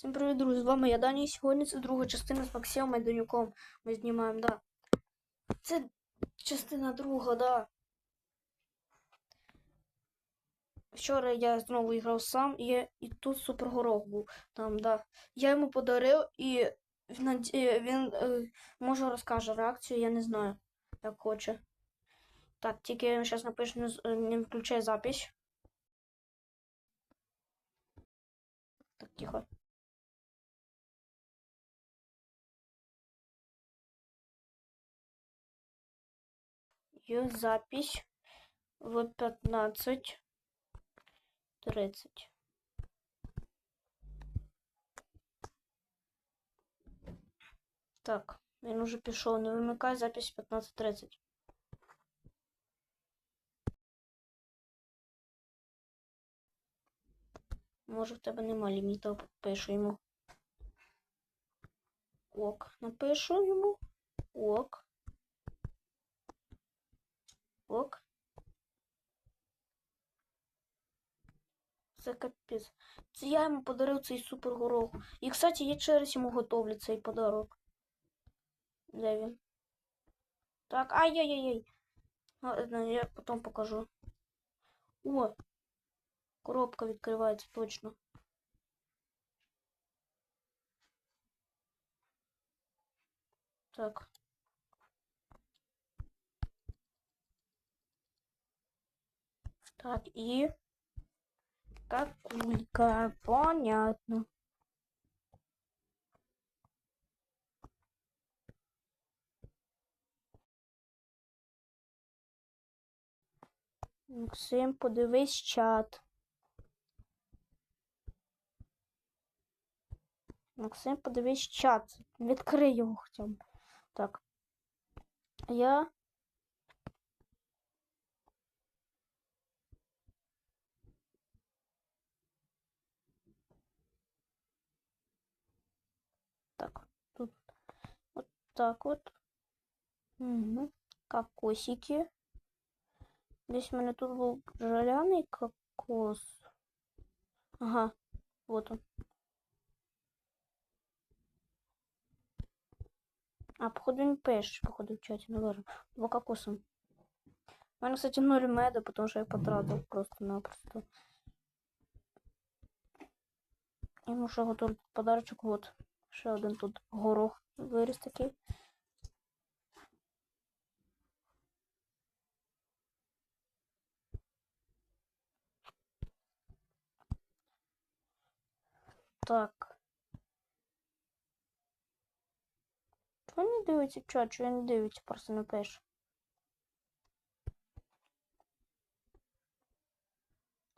Всім привіт, друзі! З вами я Дані. Сьогодні це друга частина з Максимом Майданюком. Ми знімаємо, да. Це частина друга, да. Вчора я знову грав сам, і, і тут супергорох був там, да. Я йому подарив і він, е, він е, може розкаже реакцію, я не знаю, як хоче. Так, тільки я зараз напишу, е, не включай запись. Так, тихо. Запись в 15.30. Так, він уже пішов. Не вимикай запись в 15.30. Може в тебе нема ліміта, пишу йому. Ок, напишу йому. Ок. Ок. Це капець. Це я йому подарив цей супергорох. І, кстати, я через йому готовлю цей подарок. Де він? Так, ай-яй-яй-яй. Ладно, я потім покажу. О! Коробка відкривається точно. Так. Так, и какулька, понятно. Максим, подивись чат. Максим, подивись чат. Відкрий його хоча б. Так. Я Так, тут вот так вот. Угу. Кокосики. Десь у мене тут був жаляний кокос. Ага, вот он. А, походу не пишешь, походу в чате, ну ладно. Два кокоса. У мене, кстати, ноль меда, потому что я потратил просто-напросто. Йому ще готовий подарочок, вот. Ще один тут горох виріс такий. Так. Чого не дивиться чат? Чого не дивиться, просто не пише.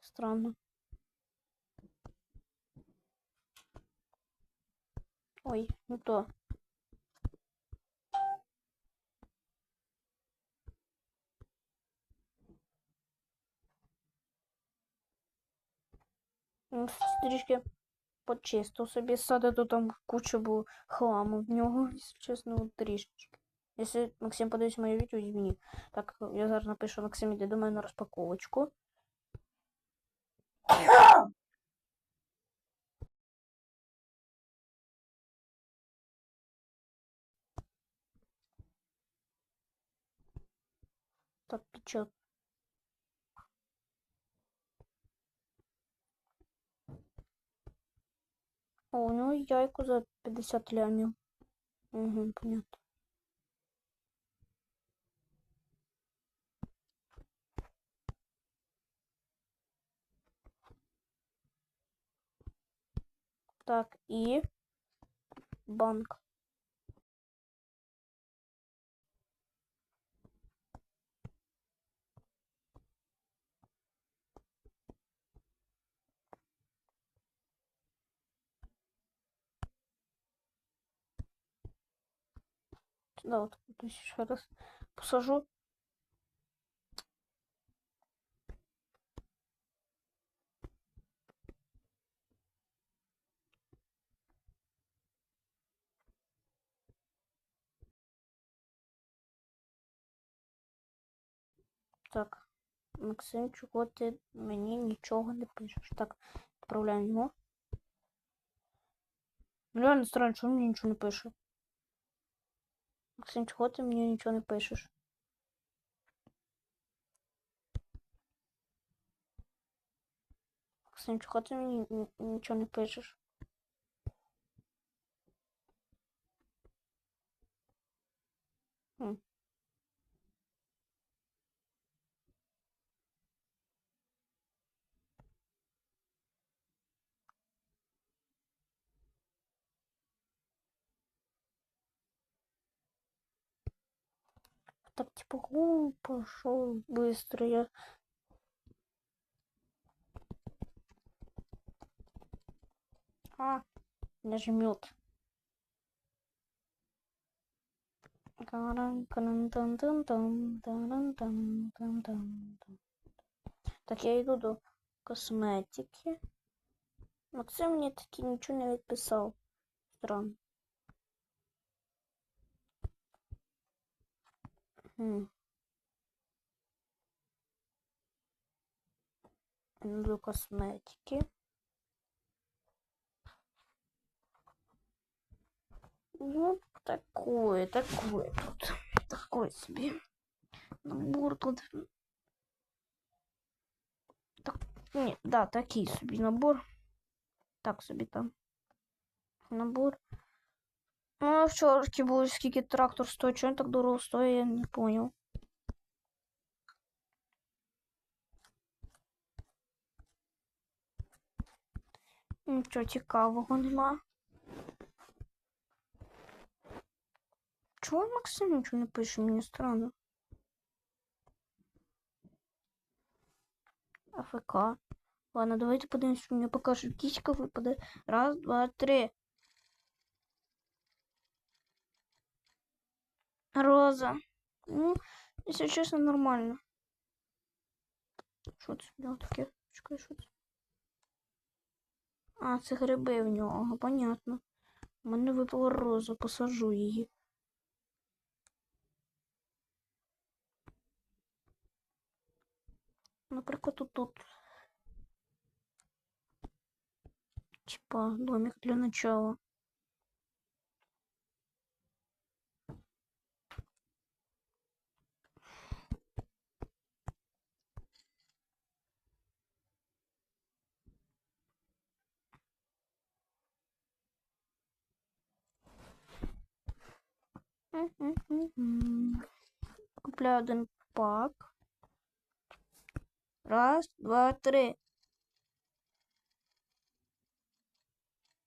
Странно. Ой, не то. Трішки почистив собі сади, то там куча було хламу в нього, якщо чесно, трішечки. Якщо Максим подивиться моє відео, извини. Так, я зараз напишу Максим, іди до мене на розпаковочку. Так, печет. О, у него яйку за 50 лямів. Угу, понятно. Так, и банк. Да, вот еще раз посажу. Так, Максим, чого ти мені нічого не пишеш? Так, відправляємо його. Ну, Реально странно, чому мені нічого не пише? Максим, чого ти мені нічого не пишеш? Максим, чого ти мені нічого не пишеш? Так типа глупо, шел быстро я. А, нажмет. Так, я йду до косметики. Максим мені таки нічого не відписав. Странно. Хм. Иду До косметики. Ну, такое, такое тут. Такой себе. Набор тут. Так, ні, да, такий собі набор. Так собі там. Набор. Ну, а вчора було скільки трактор стоїть, чого він так дорого стоїть, я не понял. Нічого цікавого нема. Чого Максим нічого не пише? Мені странно. АФК. Ладно, давайте подивимось, що мені покаже кіська випаде. Раз, два, три. Роза. Ну, якщо чесно, нормально. Це в нього таке? Чекай, що це? А, це гриби в нього, понятно. У мене випала роза, посажу її. Наприклад, тут. тут. Типа домик для начала. Купляю один пак. Раз, два, три.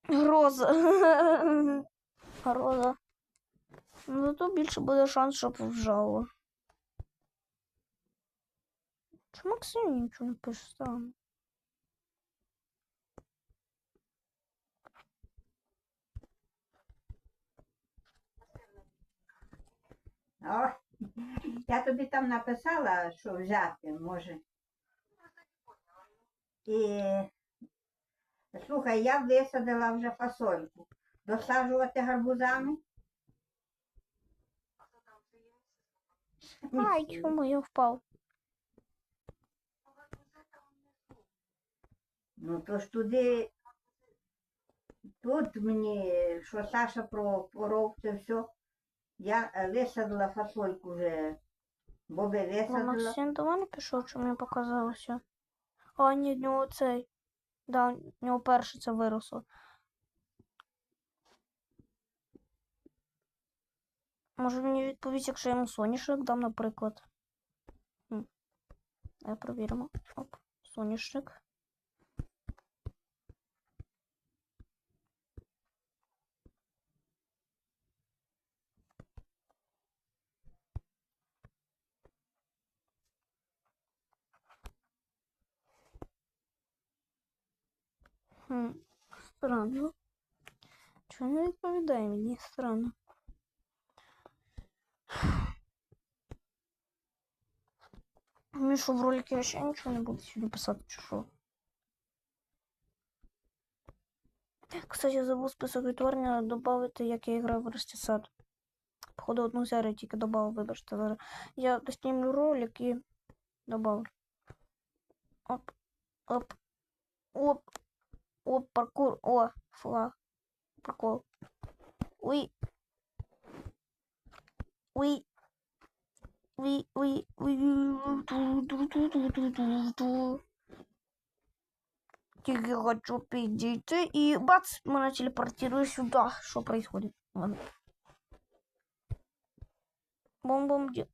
Гроза. Гроза. Ну, зато більше буде шанс, щоб вжало. Чому Максим нічого не пише? О, я тобі там написала, що взяти може. І слухай, я висадила вже фасольку. Досаджувати гарбузами. Ай, чому я впав? Ну то ж туди. Тут мені, що Саша про поров це все. Я е, висадила фасольку вже. Боби висадила. Максим до мене пішов, чи мені показалося? А, ні, в нього цей. Да, в нього перше це виросло. Може мені відповість, якщо я йому соняшник дам, наприклад. Хм. Провіримо. Оп, соняшник. Хм, странно. Чого не відповідає мені? Странно. Що в ролике вообще нічого не буде сьогодні писати, чи що? Кстати, я забув список відтворення додати, як я грав в Ростісад. Походу, одну серію тільки додав, вибачте. Я доснімлю ролик і добавлю. Оп, оп, оп, о, паркур. О, фла. Прикол. Уй. Уй. Уй, уй, уй. Я хочу пиздить. И бац, мы меня телепортирую сюда. Что происходит? Ладно. Бомбомди.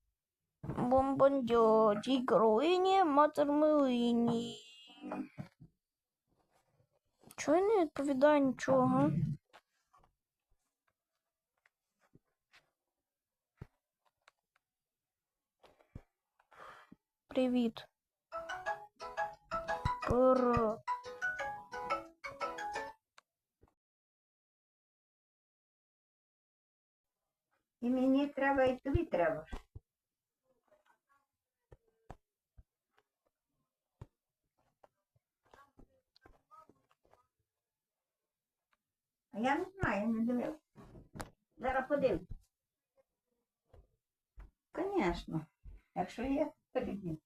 Бомбондё. Тигруини, матермылини. Чого я не відповідаю нічого? Привіт. Пр. І мені треба, і тобі треба. Я не знаю, я не дивився. Зараз подивлюсь. Звісно. Якщо є, тоді.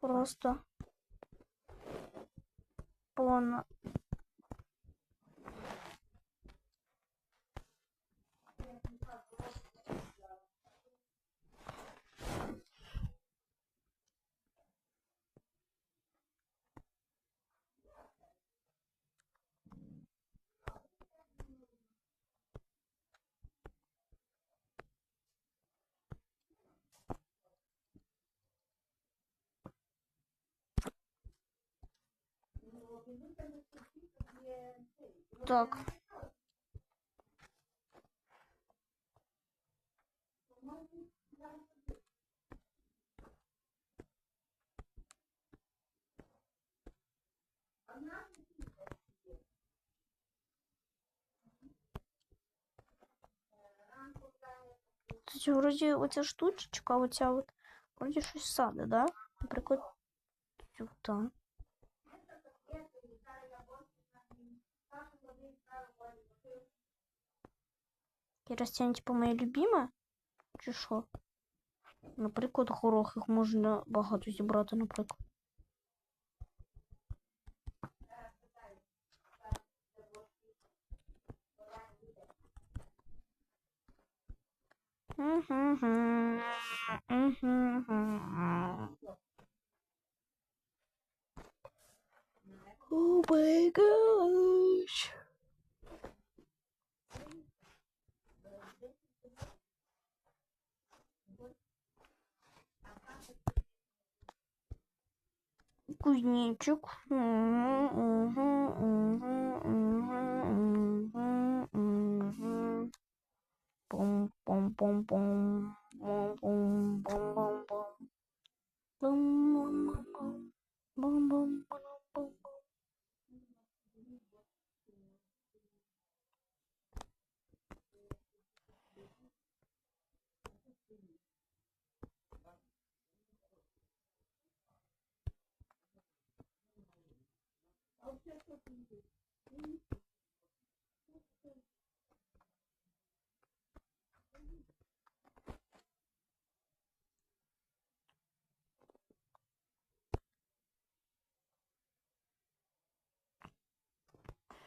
Просто пона. Так. Кстати, вроді оця штучечка, оця от, вроді щось саде, да? Наприклад, сюди. І растіння, типу, моє любиме? Чи що? Наприклад, горох їх можна багато зібрати, наприклад. Oh my gosh. Кузнечик. Пом-пом-пом-пом. Пом-пом-пом-пом-пом. Пом-пом-пом-пом.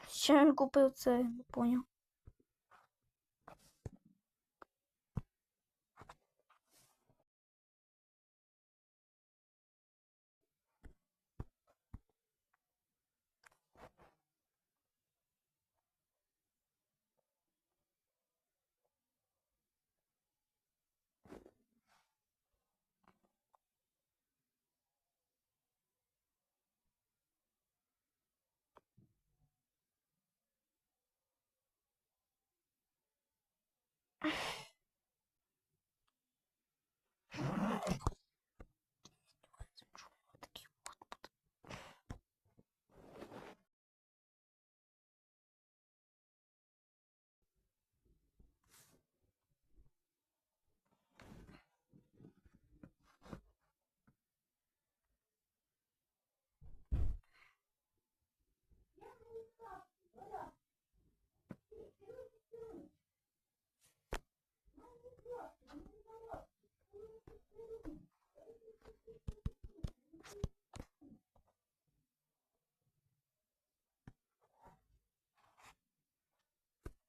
Chciałem kupił, co nie pojął.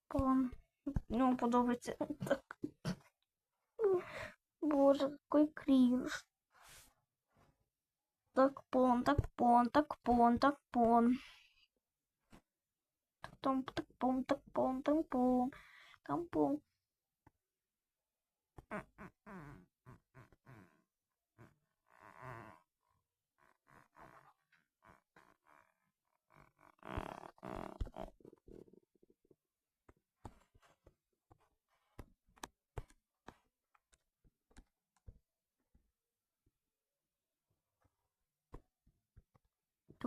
Пон. Ну, подобається. Так. Боже, какой крінж. Так пон, так пон, так пон, так пон. Так том, так пон, так пон, так пон, так пон. Dun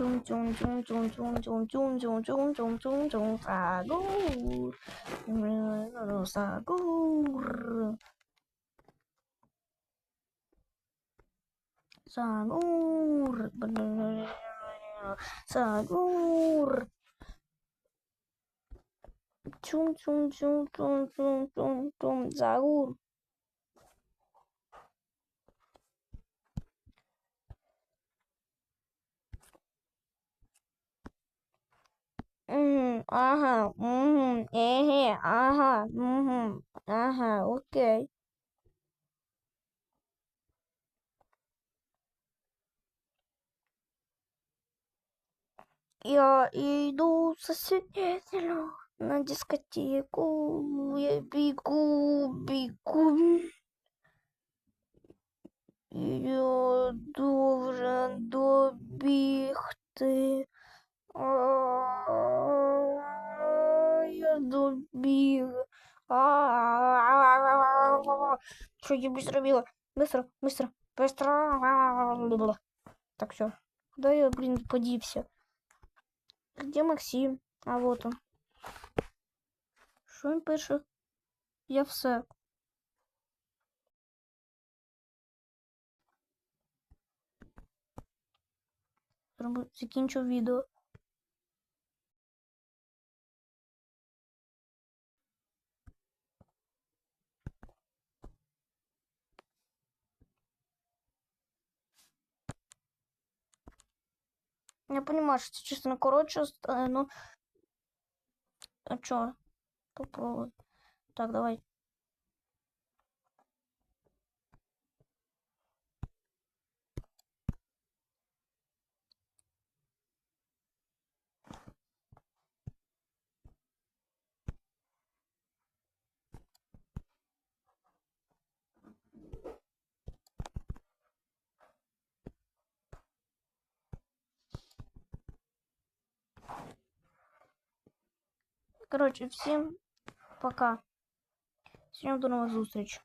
chung chung chung chung chung chung chung chung chung chung chung tchum, tchum, tchum, tchum, tchum, Sagur. Sagur. Sagur. chung chung chung chung chung chung chung tchum, Sagur. Мгм, ага, мгм, еге, ага, мгм, ага, окей. Я иду соседнее село на дискотеку. Я бегу, бегу. Я должен добігти. А, Я добіг. А, Що я быстро зробила? Быстро, быстро, быстро. Так, все. Куда я, блин, подівся? Где Максим? А вот он. Що він пише? Я все. Зроблю- Закінчу відео. Я понимаю, что это чисто короче, стане, ну. А чё? Попробуй. Так, давай. Коротше, всім пока. Всім до нових зустріч.